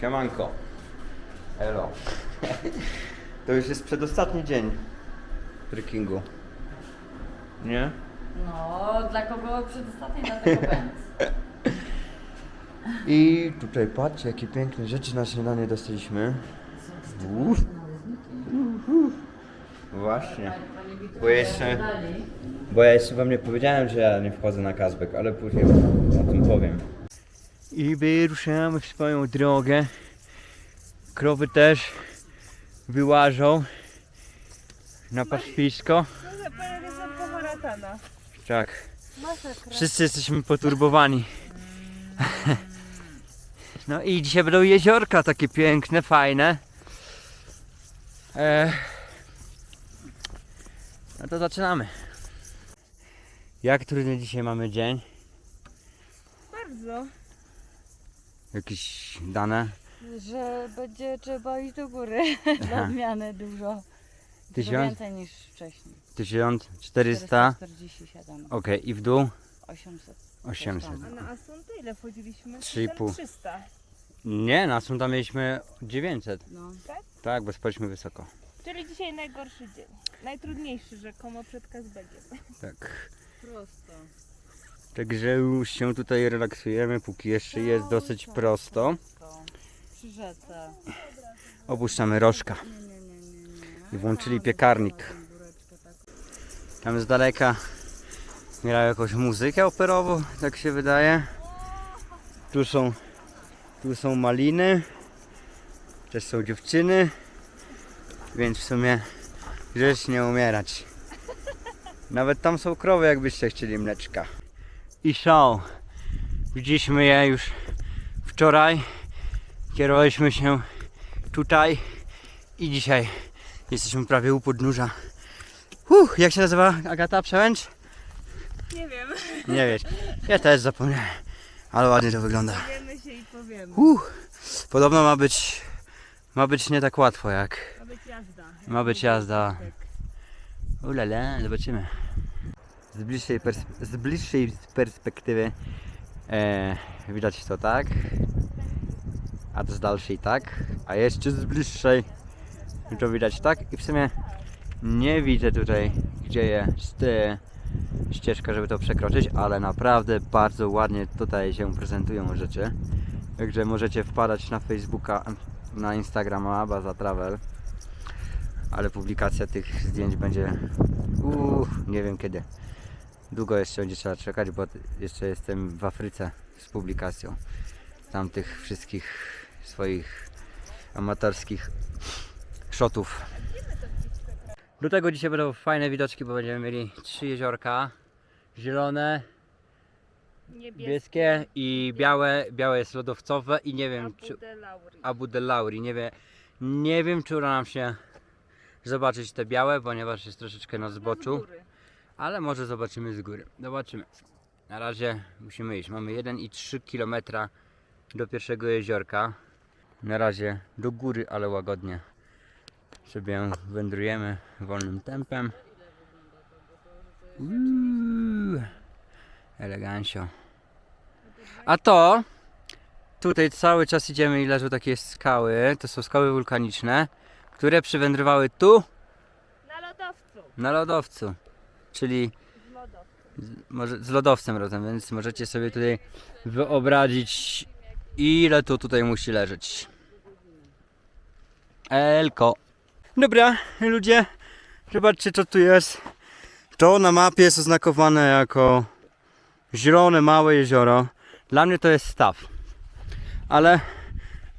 Siemanko. Elo. To już jest przedostatni dzień trekkingu. Nie? No, dla kogo przedostatni, dla tego. I tutaj patrzcie, jakie piękne rzeczy na śniadanie dostaliśmy. Uff. Właśnie. Bo jeszcze, bo ja jeszcze wam nie powiedziałem, że ja nie wchodzę na Kazbek, ale później o tym powiem. I wyruszamy w swoją drogę. Krowy też wyłażą na pastwisko. Tak. Wszyscy jesteśmy poturbowani. No i dzisiaj będą jeziorka takie piękne, fajne. No to zaczynamy. Jak trudny dzisiaj mamy dzień? Bardzo. Jakieś dane? Że będzie trzeba iść do góry. Dla odmiany dużo. Dużo Tysiąc? więcej niż wcześniej. 1400? 447. Okej, i w dół? 800. 800. A na Asunto ile wchodziliśmy? Trzy i pół. 300. Nie, na sum tam mieliśmy 900. No. Tak, bo spaliśmy wysoko. Czyli dzisiaj najgorszy dzień. Najtrudniejszy rzekomo przed Kazbegiem. Tak. Prosto. Także już się tutaj relaksujemy, póki jeszcze jest dosyć prosto. Przy rzece. Opuszczamy rożka i włączyli piekarnik. Tam z daleka grają jakąś muzykę operową, tak się wydaje. Tu są, tu są maliny, też są dziewczyny, więc w sumie grzecznie umierać. Nawet tam są krowy, jakbyście chcieli mleczka. I są. Widzieliśmy je już wczoraj. Kierowaliśmy się tutaj i dzisiaj jesteśmy prawie u podnóża. Uff, jak się nazywa Agata Przełęcz? Nie wiem. Nie wiesz. Ja też zapomniałem. Ale ładnie to wygląda. Wiemy się i powiemy. Uff, podobno ma być ma być nie tak łatwo jak Ma być jazda. ma być jazda. Ulala, zobaczymy. Z bliższej, z bliższej perspektywy e, widać to tak, a z dalszej tak, a jeszcze z bliższej to widać tak i w sumie nie widzę tutaj gdzie jest e, ścieżka, żeby to przekroczyć, ale naprawdę bardzo ładnie tutaj się prezentują rzeczy. Także możecie wpadać na Facebooka, na Instagrama Baza Travel ale publikacja tych zdjęć będzie uuu, nie wiem kiedy. Długo jeszcze będzie trzeba czekać, bo jeszcze jestem w Afryce z publikacją tamtych wszystkich swoich amatorskich shotów. Do tego dzisiaj będą fajne widoczki, bo będziemy mieli trzy jeziorka. Zielone, Niebieskie. i białe. Białe jest lodowcowe i nie wiem czy Abu de Lauri. Abu de Lauri. Nie, wie, nie wiem, czy uda nam się zobaczyć te białe, ponieważ jest troszeczkę na zboczu. Ale może zobaczymy z góry. Zobaczymy. Na razie musimy iść. Mamy 1,3 km do pierwszego jeziorka. Na razie do góry, ale łagodnie sobie wędrujemy wolnym tempem. Uuu, elegancio. A to Tutaj cały czas idziemy i leżą takie skały. To są skały wulkaniczne, które przywędrowały tu Na lodowcu. na lodowcu. Czyli Z może, z lodowcem razem, więc możecie sobie tutaj wyobrazić ile to tutaj musi leżeć. Elko. Dobra, ludzie, zobaczcie co tu jest. To na mapie jest oznakowane jako zielone małe jezioro. Dla mnie to jest staw. Ale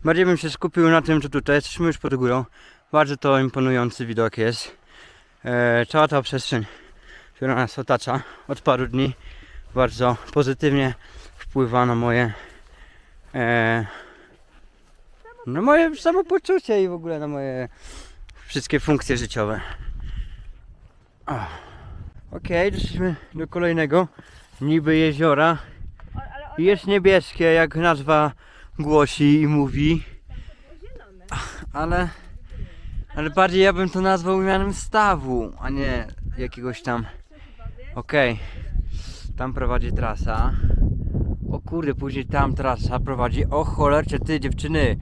bardziej bym się skupił na tym, że tutaj jesteśmy już pod górą. Bardzo to imponujący widok jest. E, cała ta przestrzeń, która nas otacza od paru dni, bardzo pozytywnie wpływa na moje e, na moje samopoczucie i w ogóle na moje wszystkie funkcje życiowe. O. Okej, doszliśmy do kolejnego niby jeziora. Jest niebieskie, jak nazwa głosi i mówi, ale, ale bardziej ja bym to nazwał mianem stawu, a nie jakiegoś tam. Okej, tam prowadzi trasa. O kurde, później tam trasa prowadzi. O cholercie, ty dziewczyny,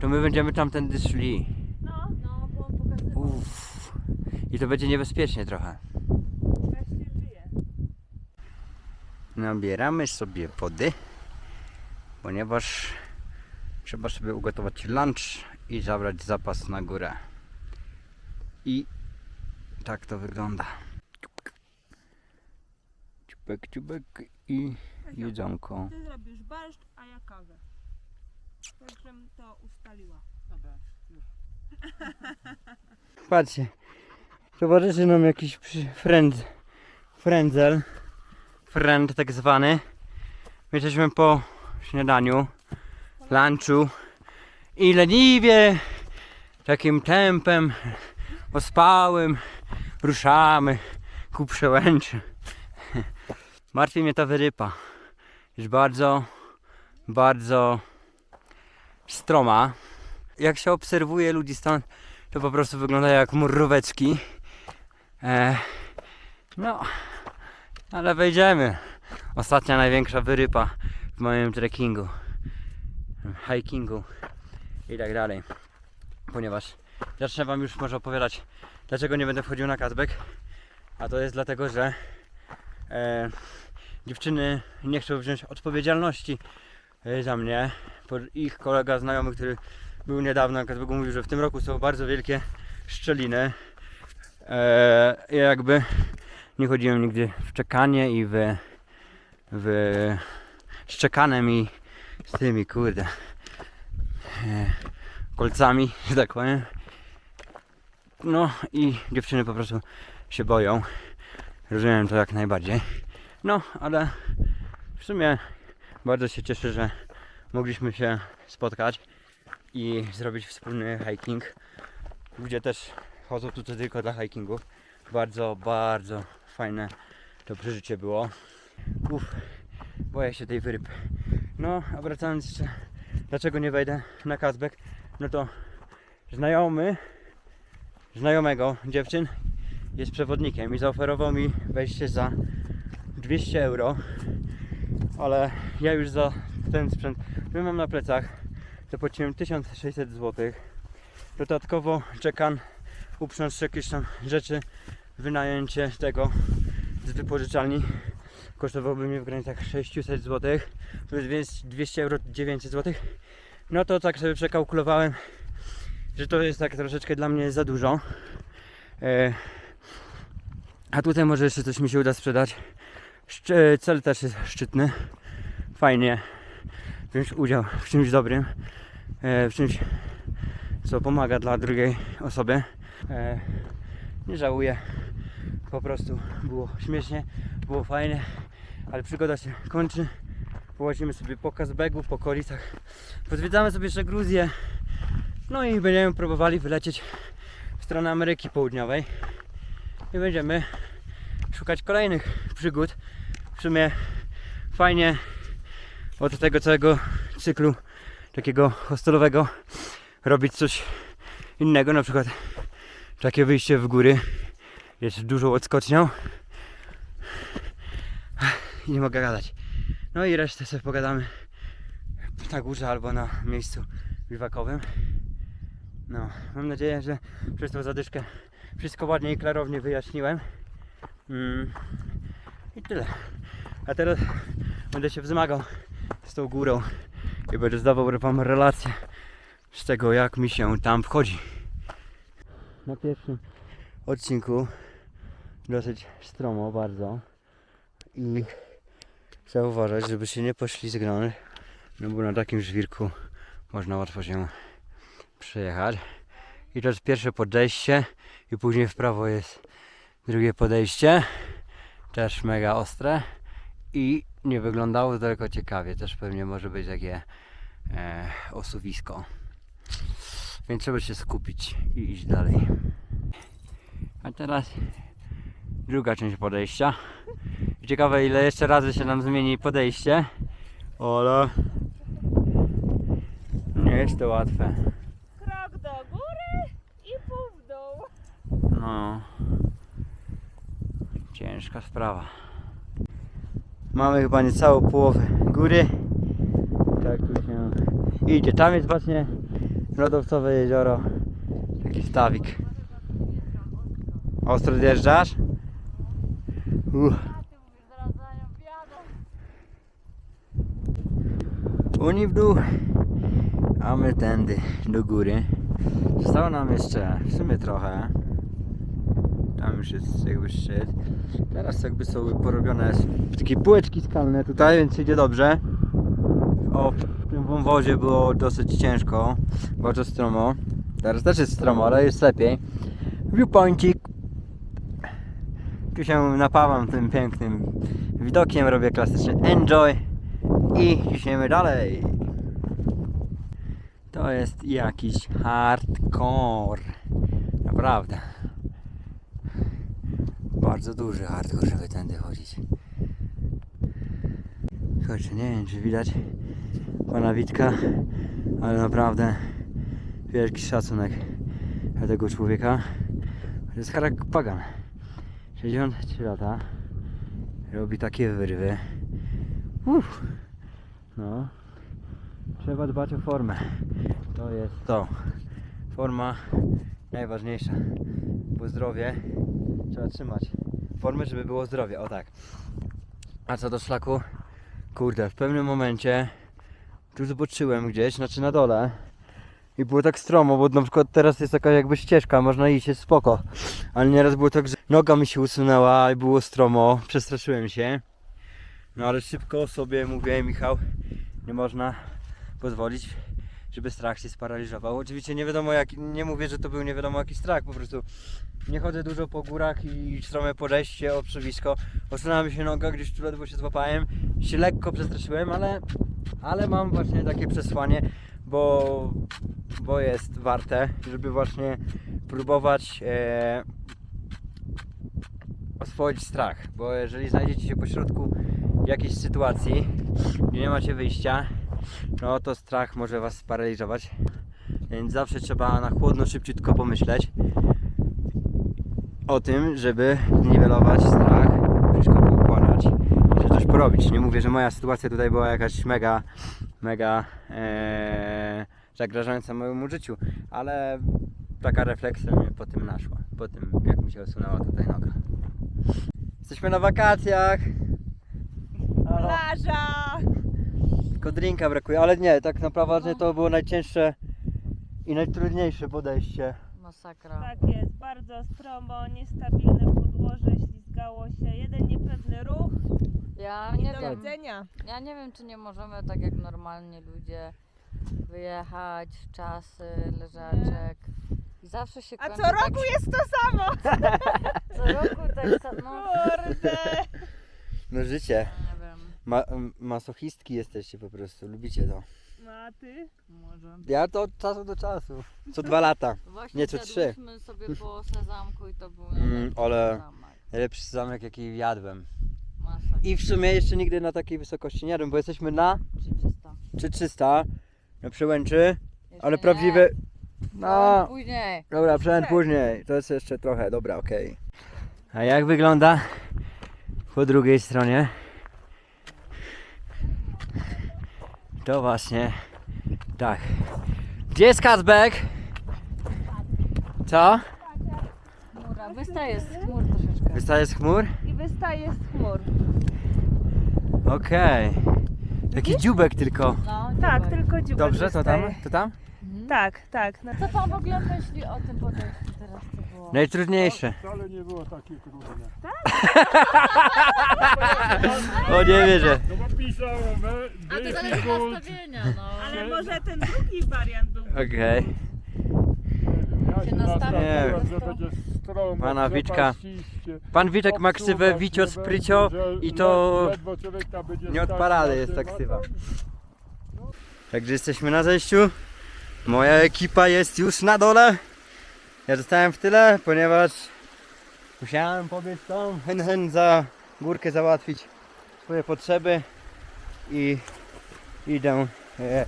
to my będziemy tamtędy szli. No, No, bo on pokazywał. Uff. I to będzie niebezpiecznie trochę. Nabieramy sobie wody, ponieważ trzeba sobie ugotować lunch i zabrać zapas na górę. I tak to wygląda. Ciupek, ciupek i jedzonko. Ty zrobisz barszcz, a ja kawę. Tak, żebym to ustaliła. Patrzcie, towarzyszy nam jakiś frędz, frędzel, friend tak zwany. My Jesteśmy po śniadaniu, lunchu i leniwie, takim tempem ospałym ruszamy ku przełęczy. Martwi mnie ta wyrypa. Jest bardzo, bardzo stroma. Jak się obserwuje ludzi stąd, to po prostu wygląda jak muróweczki. E, no, ale wejdziemy. Ostatnia największa wyrypa w moim trekkingu, hikingu i tak dalej. Ponieważ zacznę Wam już może opowiadać, dlaczego nie będę wchodził na Kazbek. A to jest dlatego, że e, dziewczyny nie chcą wziąć odpowiedzialności e, za mnie. Ich kolega znajomy, który był niedawno Kazbegu, mówił, że w tym roku są bardzo wielkie szczeliny. Ja jakby nie chodziłem nigdy w czekanie i w, w szczekanem i z tymi kurde e, kolcami, że tak powiem. No i dziewczyny po prostu się boją. Rozumiem to jak najbardziej. No, ale w sumie bardzo się cieszę, że mogliśmy się spotkać i zrobić wspólny hiking. Ludzie też chodzą tutaj tylko dla hikingu. Bardzo, bardzo fajne to przeżycie było. Uff, boję się tej wyryb. No, a wracając jeszcze, dlaczego nie wejdę na Kazbek? No to znajomy, znajomego dziewczyn jest przewodnikiem i zaoferował mi wejście za 200 euro. Ale ja już za ten sprzęt, który mam na plecach, zapłaciłem 1600 zł. Dodatkowo czekam uprząc jakieś tam rzeczy, wynajęcie tego z wypożyczalni kosztowałoby mnie w granicach 600 zł, jest 200 euro 900 zł. No to tak sobie przekalkulowałem, że to jest tak troszeczkę dla mnie za dużo. A tutaj może jeszcze coś mi się uda sprzedać. Szczy- Cel też jest szczytny. Fajnie wziąć udział w czymś dobrym, e, w czymś co pomaga dla drugiej osoby. E, nie żałuję. Po prostu było śmiesznie, było fajnie, ale przygoda się kończy. Połazimy sobie po Kazbegu, po okolicach. Pozwiedzamy sobie jeszcze Gruzję. No i będziemy próbowali wylecieć w stronę Ameryki Południowej. I będziemy szukać kolejnych przygód. W sumie fajnie od tego całego cyklu takiego hostelowego robić coś innego, na przykład takie wyjście w góry jest dużą odskocznią i nie mogę gadać. No i resztę sobie pogadamy na górze albo na miejscu biwakowym. No, mam nadzieję, że przez tą zadyszkę wszystko ładnie i klarownie wyjaśniłem. Mm. I tyle. A teraz będę się wzmagał z tą górą i będę zdawał wam relację z tego, jak mi się tam wchodzi. Na pierwszym odcinku dosyć stromo bardzo i trzeba uważać, żeby się nie poślizgnąć, no bo na takim żwirku można łatwo się przejechać. I to jest pierwsze podejście i później w prawo jest drugie podejście, też mega ostre i nie wyglądało tylko ciekawie, też pewnie może być takie e, osuwisko. Więc trzeba się skupić i iść dalej. A teraz druga część podejścia. Ciekawe ile jeszcze razy się nam zmieni podejście. Ale nie jest to łatwe. Krok do góry i pół w dół. No. Ciężka sprawa. Mamy chyba niecałą połowę góry. Tak tu się idzie. Tam jest właśnie lodowcowe jezioro. Taki stawik. Ostro zjeżdżasz? Uff. Oni w dół, a my tędy do góry. Zostało nam jeszcze w sumie trochę. Tam już jest jakby szczyt. Teraz jakby są porobione takie półeczki skalne tutaj, więc idzie dobrze. O, w tym wąwozie było dosyć ciężko, bardzo stromo. Teraz też jest stromo, ale jest lepiej. Viewpointik. Tu się napawam tym pięknym widokiem, robię klasyczny enjoy i ciśniemy dalej. To jest jakiś hardcore. Naprawdę. Bardzo duży hardcore, żeby tędy chodzić. Słuchajcie, nie wiem czy widać pana Witka, ale naprawdę wielki szacunek dla tego człowieka. To jest Harak Pagan. 63 lata. Robi takie wyrwy. Uff. No. Trzeba dbać o formę. To jest to. Forma najważniejsza. Bo zdrowie trzeba trzymać. Formę, żeby było zdrowie. O tak. A co do szlaku? Kurde, w pewnym momencie tu zobaczyłem gdzieś, znaczy na dole. I było tak stromo, bo na przykład teraz jest taka jakby ścieżka, można iść, jest spoko. Ale nieraz było tak, że noga mi się usunęła i było stromo, przestraszyłem się. No ale szybko sobie mówię, Michał, nie można pozwolić, żeby strach się sparaliżował. Oczywiście nie wiadomo jak, nie mówię, że to był nie wiadomo jaki strach, po prostu nie chodzę dużo po górach i strome podejście, oprzewisko. Osunęła mi się noga, gdzieś tu ledwo się złapałem, się lekko przestraszyłem, ale, ale mam właśnie takie przesłanie, bo, bo jest warte, żeby właśnie próbować e, oswoić strach, bo jeżeli znajdziecie się pośrodku jakiejś sytuacji, gdzie nie macie wyjścia, no to strach może Was sparaliżować. Więc zawsze trzeba na chłodno, szybciutko pomyśleć o tym, żeby zniwelować strach, wszystko poukładać, żeby coś porobić. Nie mówię, że moja sytuacja tutaj była jakaś mega, mega ee, zagrażająca mojemu życiu, ale taka refleksja mnie po tym naszła, po tym jak mi się osunęła tutaj noga. Jesteśmy na wakacjach. Halo. Plaża! Tylko drinka brakuje, ale nie, tak naprawdę to było najcięższe i najtrudniejsze podejście. Masakra. Tak jest, bardzo stromo, niestabilne podłoże, ślizgało się, jeden niepewny ruch Ja i nie do wiem. widzenia. Ja nie wiem, czy nie możemy tak jak normalnie ludzie wyjechać w czasy, leżaczek. I zawsze się A kończy co roku tak, jest to samo! co roku tak samo. Kurde! No życie. Ma masochistki jesteście po prostu, lubicie to. No a ty? może. Ja to od czasu do czasu. Co dwa lata. Właśnie Nie, co trzy. zjadłyśmy sobie po sezamku i to był Mm, ale- sezamek. Najlepszy zamek jaki jadłem. Masakra. I w sumie jeszcze nigdy na takiej wysokości nie jadłem, bo jesteśmy na 300. 3300 na przełęczy, Jeszcze ale nie. prawdziwe... No. No, Później. dobra, przełęcz później. To jest jeszcze trochę, dobra, okej. A jak wygląda po drugiej stronie? To właśnie tak. Gdzie jest Kacbek? Co? Chmura. Wystaje z chmur troszeczkę. Wystaje z chmur? I wystaje z chmur. Okej. Taki dziubek tylko. No, Tak, tylko dziubek Dobrze, to tam? To tam? Mhm. Tak, tak. No, Co pan w ogóle myśli o tym podejściu teraz, co było? Najtrudniejsze. Wcale nie było takie trudne. O nie wierzę. No bo pisałem, A to zależy difficult. nastawienia, no. ale może ten drugi wariant był. Okej. Ja Się się nastawiam nastawiłem, po że prostu. będzie stromo, Pana Wiczka. Pan Witek ma ksywę obsuwać Wicio nie z będzie, Prycio że i to led- ledwo człowieka będzie od stać jest tym, ta a ksywa. to- Także jesteśmy na zejściu. Moja ekipa jest już na dole. Ja zostałem w tyle, ponieważ musiałem pobiec tam, hen hen za górkę załatwić swoje potrzeby i idę e,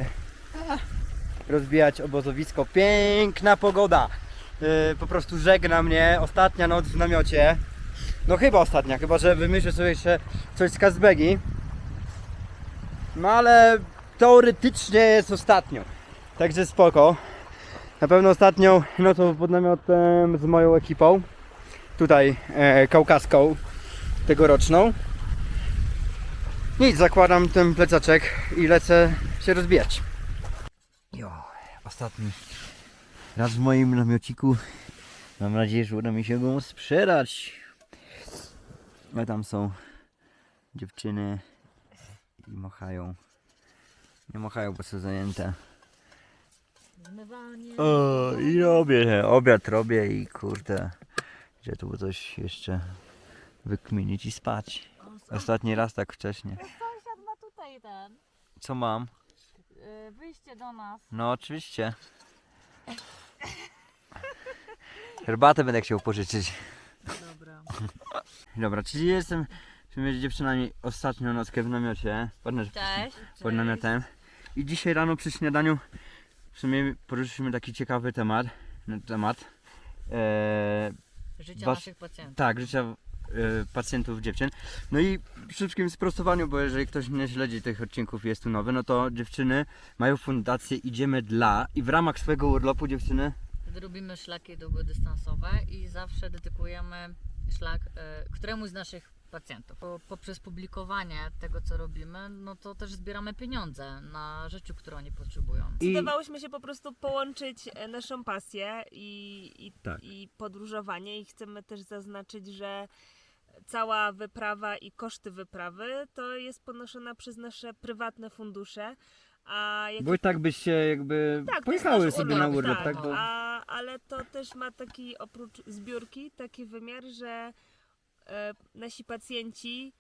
rozbijać obozowisko. Piękna pogoda. E, po prostu żegna mnie ostatnia noc w namiocie. No chyba ostatnia, chyba że wymyślę sobie jeszcze coś z Kazbegi. No ale teoretycznie jest ostatnio. Także spoko. Na pewno ostatnią nocą pod namiotem z moją ekipą. Tutaj e, kaukaską tegoroczną. Nic, zakładam ten plecaczek i lecę się rozbijać. Jo, ostatni raz w moim namiociku. Mam nadzieję, że uda mi się go sprzedać. Ale tam są dziewczyny i machają. Nie machają, bo są zajęte. O, i robię, obiad robię i kurde, gdzie tu coś jeszcze wykminić i spać. Ostatni raz tak wcześnie. Sąsiad ma tutaj ten. Co mam? y, Wyjście do nas. No oczywiście. Herbatę będę chciał pożyczyć. Dobra. Dobra, czyli jestem w sumie z dziewczynami ostatnią nockę w namiocie. Pod, Cześć. pod namiotem. I dzisiaj rano przy śniadaniu w sumie poruszyliśmy taki ciekawy temat. temat. Eee, Życia Was- naszych pacjentów. Tak, życia pacjentów dziewczyn. No i przy wszystkim sprostowaniu, bo jeżeli ktoś nie śledzi tych odcinków i jest tu nowy, no to dziewczyny mają fundację Idziemy dla i w ramach swojego urlopu dziewczyny Robimy szlaki długodystansowe i zawsze dedykujemy szlak e, któremuś z naszych pacjentów. Po, poprzez publikowanie tego, co robimy, no to też zbieramy pieniądze na rzeczy, które oni potrzebują. i Zdecydowałyśmy się po prostu połączyć e, naszą pasję i, i, Tak. i podróżowanie i chcemy też zaznaczyć, że cała wyprawa i koszty wyprawy to jest ponoszona przez nasze prywatne fundusze, a jak bo i tak byście jakby Tak, pojechały sobie na urlop, tak, tak? Bo... A, ale to też ma taki oprócz zbiórki taki wymiar, że e, nasi pacjenci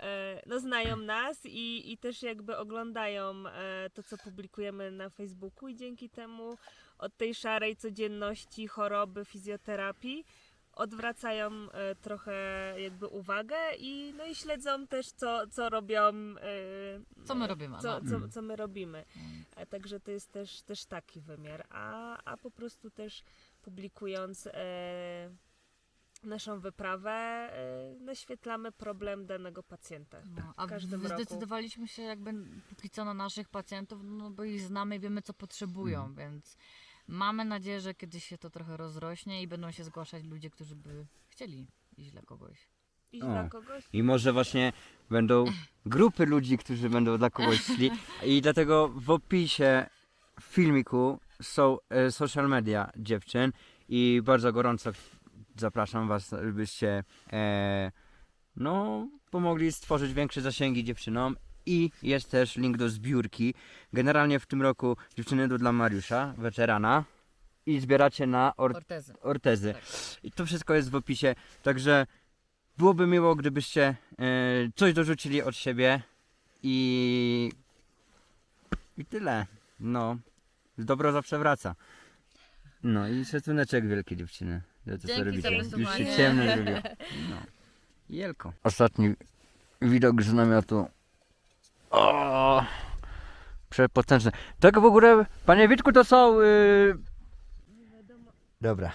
e, no, znają nas i, i też jakby oglądają e, to, co publikujemy na Facebooku i dzięki temu od tej szarej codzienności, choroby, fizjoterapii odwracają e, trochę jakby uwagę i, no i śledzą też, co, co robią. e, Co my robimy, Co, no. co, co my robimy. E, Także to jest też, też taki wymiar. A, a po prostu też publikując naszą wyprawę, naświetlamy problem danego pacjenta. No, a każdym w- roku. zdecydowaliśmy się jakby póki co na naszych pacjentów, no bo ich znamy i wiemy co potrzebują, Mhm. więc mamy nadzieję, że kiedyś się to trochę rozrośnie i będą się zgłaszać ludzie, którzy by chcieli iść dla kogoś. I O. dla kogoś. I może właśnie będą grupy ludzi, którzy będą dla kogoś szli. I dlatego w opisie filmiku są e, social media dziewczyn i bardzo gorąco zapraszam Was, żebyście e, no, pomogli stworzyć większe zasięgi dziewczynom. I jest też link do zbiórki. Generalnie w tym roku dziewczyny idą dla Mariusza, weterana. I zbieracie na or Ortezy. ortezy. Tak. I to wszystko jest w opisie, także byłoby miło, gdybyście e, coś dorzucili od siebie i i tyle. No, dobro zawsze wraca. No i szacuneczek wielki dziewczyny. Za to, co robicie. za Już się ciemno zrobiło. No. Jelko. Ostatni widok z namiotu. O, przepotężny. Tak w ogóle, panie Witku, to są... y, Dobra.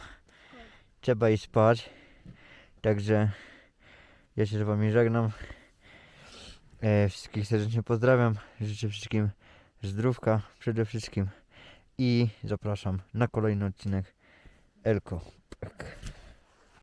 Trzeba iść spać. Także ja się z wami żegnam. E, wszystkich serdecznie pozdrawiam. Życzę wszystkim zdrówka przede wszystkim. I zapraszam na kolejny odcinek Elko.